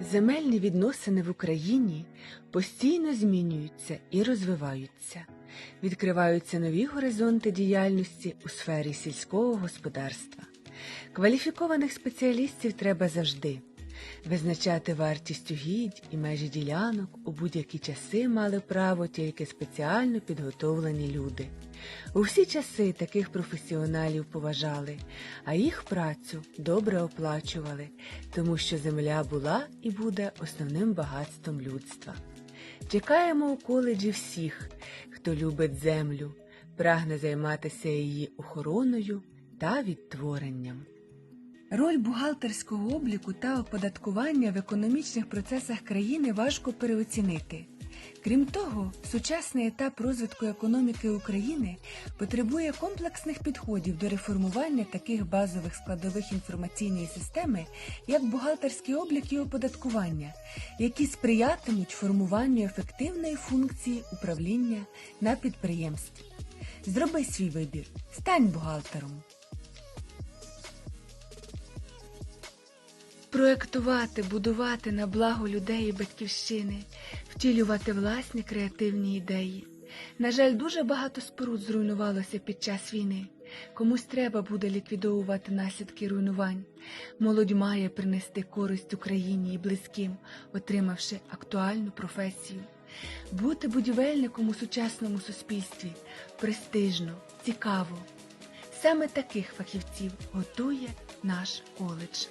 Земельні відносини в Україні постійно змінюються і розвиваються. Відкриваються нові горизонти діяльності у сфері сільського господарства. Кваліфікованих спеціалістів треба завжди. Визначати вартість угідь і межі ділянок у будь-які часи мали право тільки спеціально підготовлені люди. У всі часи таких професіоналів поважали, а їх працю добре оплачували, тому що земля була і буде основним багатством людства. Чекаємо у коледжі всіх, хто любить землю, прагне займатися її охороною та відтворенням. Роль бухгалтерського обліку та оподаткування в економічних процесах країни важко переоцінити. Крім того, сучасний етап розвитку економіки України потребує комплексних підходів до реформування таких базових складових інформаційної системи, як бухгалтерський облік і оподаткування, які сприятимуть формуванню ефективної функції управління на підприємстві. Зроби свій вибір, стань бухгалтером. Проектувати, будувати на благо людей і батьківщини, втілювати власні креативні ідеї. На жаль, дуже багато споруд зруйнувалося під час війни. Комусь треба буде ліквідовувати наслідки руйнувань. Молодь має принести користь Україні і близьким, отримавши актуальну професію. Бути будівельником у сучасному суспільстві престижно, цікаво. Саме таких фахівців готує наш коледж.